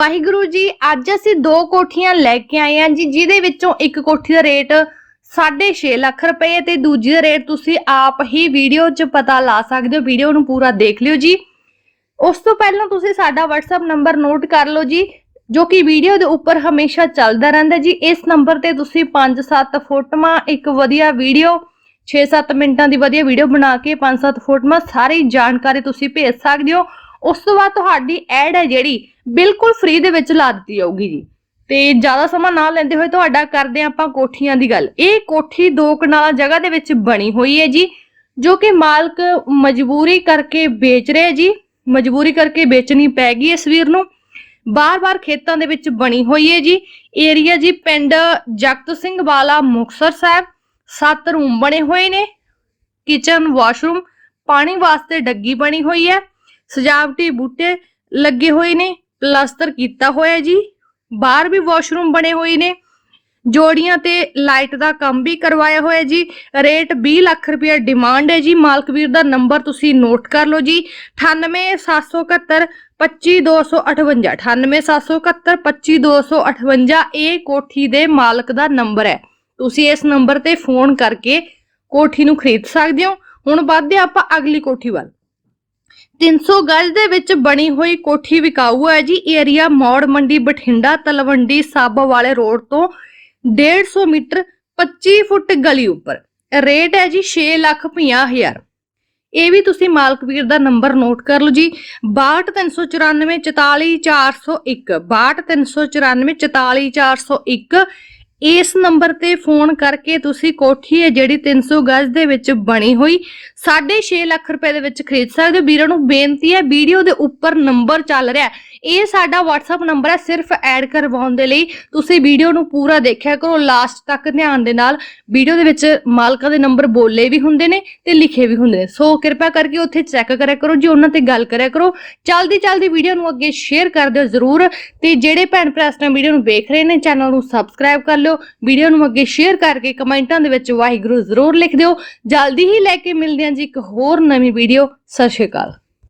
ਵਾਹਿਗੁਰੂ ਜੀ, ਅੱਜ ਅਸੀਂ ਦੋ ਕੋਠੀਆਂ ਲੈ ਕੇ ਆਏ ਹਾਂ ਜੀ, ਜਿਹਦੇ ਵਿੱਚੋਂ ਇੱਕ ਕੋਠੀ ਦਾ ਰੇਟ 6.5 ਲੱਖ ਰੁਪਏ ਤੇ ਦੂਜੀ ਦਾ ਰੇਟ ਤੁਸੀਂ ਆਪ ਹੀ ਵੀਡੀਓ 'ਚ ਪਤਾ ਲਾ ਸਕਦੇ ਹੋ, ਵੀਡੀਓ ਨੂੰ ਪੂਰਾ ਦੇਖ ਲਿਓ ਜੀ। ਉਸ ਤੋਂ ਪਹਿਲਾਂ ਤੁਸੀਂ ਸਾਡਾ WhatsApp ਨੰਬਰ ਨੋਟ ਕਰ ਲਓ ਜੀ, ਜੋ ਕਿ ਵੀਡੀਓ ਦੇ ਉੱਪਰ ਹਮੇਸ਼ਾ ਚੱਲਦਾ ਰਹਿੰਦਾ ਜੀ। ਇਸ ਨੰਬਰ ਤੇ ਤੁਸੀਂ 5-7 ਫੋਟੋਆਂ, ਇੱਕ ਵਧੀਆ ਵੀਡੀਓ 6-7 ਮਿੰਟਾਂ ਦੀ ਵਧੀਆ ਵੀਡੀਓ ਬਣਾ ਕੇ 5-7 ਫੋਟੋਆਂ, ਸਾਰੀ ਜਾਣਕਾਰੀ ਤੁਸੀਂ ਭੇਜ ਸਕਦੇ ਹੋ। ਉਸ ਤੋਂ ਬਾਅਦ ਤੁਹਾਡੀ ਐਡ ਹੈ ਜਿਹੜੀ, ਬਿਲਕੁਲ ਫ੍ਰੀ ਦੇ ਵਿੱਚ ਲਾ ਦਿੱਤੀ ਜਾਊਗੀ ਜੀ। ਤੇ ਜ਼ਿਆਦਾ ਸਮਾਂ ਨਾ ਲੈਂਦੇ ਹੋਏ ਤੁਹਾਡਾ ਕਰਦੇ ਆਪਾਂ ਕੋਠੀਆਂ ਦੀ ਗੱਲ। ਇਹ ਕੋਠੀ ਦੋ ਕਨਾਲਾਂ ਜਗ੍ਹਾ ਦੇ ਵਿੱਚ ਬਣੀ ਹੋਈ ਹੈ ਜੀ, ਜੋ ਕਿ ਮਾਲਕ ਮਜਬੂਰੀ ਕਰਕੇ ਵੇਚ ਰਿਹਾ ਜੀ। ਮਜਬੂਰੀ ਕਰਕੇ ਵੇਚਣੀ ਪੈ ਗਈ ਇਸ ਵੀਰ ਨੂੰ। ਬਾਰ-ਬਾਰ ਖੇਤਾਂ ਦੇ ਵਿੱਚ ਬਣੀ ਹੋਈ ਹੈ ਜੀ। ਏਰੀਆ ਜੀ ਪਿੰਡ ਜਗਤ ਸਿੰਘ ਵਾਲਾ, ਮੁਕਤਸਰ ਸਾਹਿਬ। ਸੱਤ ਰੂਮ ਬਣੇ ਹੋਏ ਨੇ। Kitchen, washroom. ਪਾਣੀ ਵਾਸਤੇ ਡੱਗੀ ਬਣੀ ਹੋਈ ਹੈ। ਸਜਾਵਟੀ ਬੂਟੇ ਲੱਗੇ ਹੋਏ ਨੇ ਪਲਾਸਟਰ ਕੀਤਾ ਹੋਇਆ ਜੀ। ਬਾਹਰ ਵੀ ਵਾਸ਼ਰੂਮ ਬਣੇ ਹੋਏ ਨੇ। ਜੋੜੀਆਂ ਤੇ ਲਾਈਟ ਦਾ ਕੰਮ ਵੀ ਕਰਵਾਇਆ ਹੋਇਆ ਜੀ। ਰੇਟ 20 ਲੱਖ ਰੁਪਏ ਡਿਮਾਂਡ ਹੈ ਜੀ। ਮਾਲਕ ਵੀਰ ਦਾ ਨੰਬਰ ਤੁਸੀਂ ਨੋਟ ਕਰ ਲਓ ਜੀ। 98771 25258 98771 25258 ਇਹ ਕੋਠੀ ਦੇ ਮਾਲਕ ਦਾ ਨੰਬਰ ਹੈ। ਤੁਸੀਂ ਇਸ ਨੰਬਰ ਤੇ ਫੋਨ ਕਰਕੇ ਕੋਠੀ ਨੂੰ ਖਰੀਦ ਸਕਦੇ ਹੋ। ਹੁਣ ਵੱਧਦੇ ਹਾਂ ਆਪਾਂ ਅਗਲੀ ਕੋਠੀ ਵੱਲ। 300 ਗਜ ਦੇ ਵਿੱਚ ਬਣੀ ਹੋਈ ਕੋਠੀ ਵਿਕਾਊ ਹੈ ਜੀ। ਏਰੀਆ ਮੌੜ ਮੰਡੀ ਬਠਿੰਡਾ ਤਲਵੰਡੀ ਸਾਬੋ ਵਾਲੇ ਰੋਡ ਤੋਂ 150 ਮੀਟਰ 25 ਫੁੱਟ ਗਲੀ ਉੱਪਰ। ਰੇਟ ਹੈ ਜੀ 6 ਲੱਖ ਹਜ਼ਾਰ। ਇਹ ਵੀ ਤੁਸੀਂ ਮਾਲਕ ਵੀਰ ਦਾ ਨੰਬਰ ਨੋਟ ਕਰ ਲਓ ਜੀ। 6239 44401 6239 44401 ਇਸ ਨੰਬਰ ਤੇ ਫੋਨ ਕਰਕੇ ਤੁਸੀਂ ਕੋਠੀ ਹੈ ਜਿਹੜੀ 300 ਗਜ ਦੇ ਵਿੱਚ ਬਣੀ ਹੋਈ 6.5 ਲੱਖ ਰੁਪਏ ਦੇ ਵਿੱਚ ਖਰੀਦ ਸਕਦੇ ਹੋ। ਵੀਰਾਂ ਨੂੰ ਬੇਨਤੀ ਹੈ, ਵੀਡੀਓ ਦੇ ਉੱਪਰ ਨੰਬਰ ਚੱਲ ਰਿਹਾ ਇਹ ਸਾਡਾ WhatsApp ਨੰਬਰ ਹੈ, ਸਿਰਫ ਐਡ ਕਰਵਾਉਣ ਦੇ ਲਈ। ਤੁਸੀਂ ਵੀਡੀਓ ਨੂੰ ਪੂਰਾ ਦੇਖਿਆ ਕਰੋ ਲਾਸਟ ਤੱਕ ਧਿਆਨ ਦੇ ਨਾਲ। ਵੀਡੀਓ ਦੇ ਵਿੱਚ ਮਾਲਕਾਂ ਦੇ ਨੰਬਰ ਬੋਲੇ ਵੀ ਹੁੰਦੇ ਨੇ ਤੇ ਲਿਖੇ ਵੀ ਹੁੰਦੇ ਨੇ। ਸੋ ਕਿਰਪਾ ਕਰਕੇ ਉੱਥੇ ਚੈੱਕ ਕਰਿਆ ਕਰੋ, ਜੀ ਉਹਨਾਂ ਤੇ ਗੱਲ ਕਰਿਆ ਕਰੋ। ਚਲਦੀ ਚਲਦੀ ਵੀਡੀਓ ਨੂੰ ਅੱਗੇ ਸ਼ੇਅਰ ਕਰ ਦਿਓ ਜ਼ਰੂਰ। ਤੇ ਜਿਹੜੇ ਭੈਣ ਭਰਾ ਇਸ ਟਾਈਮ ਵੀਡੀਓ ਨੂੰ ਵੇਖ ਰਹੇ ਨੇ ਚੈਨਲ ਨੂੰ ਸਬਸਕ੍ਰਾਈਬ ਕਰ ਲਿਓ। ਵੀਡੀਓ ਨੂੰ ਅੱਗੇ ਸ਼ੇਅਰ ਕਰਕੇ ਕਮੈਂਟਾਂ ਦੇ ਵਿੱਚ ਵਾਹਿਗੁਰੂ ਜ਼ਰੂਰ ਲਿਖ ਦਿਓ। ਜਲਦੀ ਹੀ ਲੈ ਕੇ ਮਿਲਦੇ ਹਾਂ ਜੀ ਇੱਕ ਹੋਰ ਨਵੀਂ ਵੀਡੀਓ ਸਤਿ ਸ਼੍ਰੀ ਅਕਾਲ।